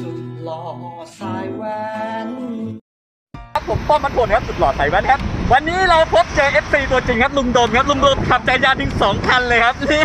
สุดหล่อสายแว่นครับผมป้อมมันผลครับสุดหล่อสายแว่นครับ วันนี้เราพบเจอ FC ตัวจริงครับลุงโดมครับลุงโดมขับจักรยานถึงสองคันเลยครับนี่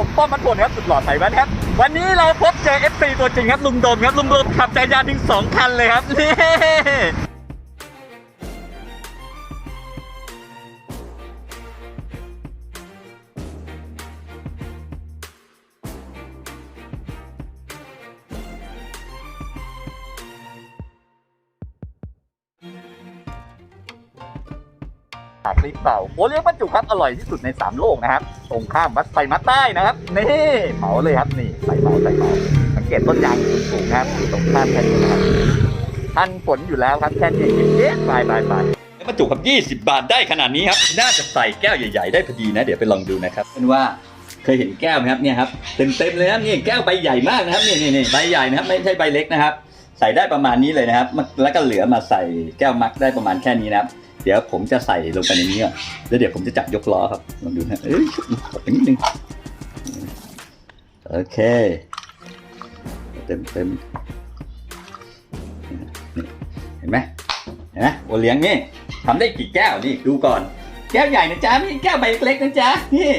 ผมป้อมมันผลครับสุดหล่อใส่แว่นครับ วันนี้เราพบเจอ FC ตัวจริงครับลุงโดมครับลุงโดมขับจักรยานถึงสองคันเลยครับนี่ ปากริบเต่าโอเลี้ยงบรรจุครับอร่อยที่สุดในสามโลกนะครับ ตรงข้ามวัดไซมัดใต้นะครับ นี่เหมาเลยครับนี่ใส่เหมาใส่เหมาสังเกตต้นยางสูงนะครับอยู่ตรงข้ามแค่นี้นะครับทันฝนอยู่แล้วครับแค่นี้เย็นๆบายบายบายบรรจุครับ20 บาทได้ขนาดนี้ครับ น่าจะใส่แก้วใหญ่ ๆ ได้พอดีนะ เดี๋ยวไปลองดูนะครับเป็นว่าเคยเห็นแก้วไหมครับเนี่ยครับเต็มๆเลยครับนี่แก้วใบใหญ่มากนะครับนี่นี่นี่ใบใหญ่นะครับไม่ใช่ใบเล็กนะครับ ใส่ได้ประมาณนี้เลยนะครับ แล้วก็เหลือมาใส่แก้วมักได้ประมาณแค่นี้นะครับ เดี๋ยวผมจะใส่ลงไปในนี้ก่อนแล้วเดี๋ยวผมจะจับยกล้อครับลองดูนะเอ้ยกดไปนิดนึงโอเค เต็มเต็มเห็นไหมเห็นไหมโอเลี้ยงนี่ทำได้กี่แก้วนี่ดูก่อน แก้วใหญ่นะจ๊ะไม่แก้วใบเล็กนะจ๊ะนี่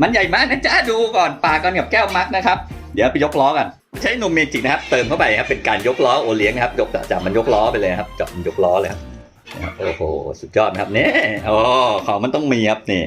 มันใหญ่มากนะจ๊ะดูก่อนปากกันกับแก้วมักนะครับ เดี๋ยวไปยกล้อกัน ใช้นมเมจิกนะครับ เติมเข้าไปครับ เป็นการยกล้อโอเลี้ยงนะครับ ยกจับมันยกล้อไปเลยครับ จับมันยกล้อเลยครับ โอ้โห สุดยอดนะครับเนี่โอ้ของมันต้องมีครับนี่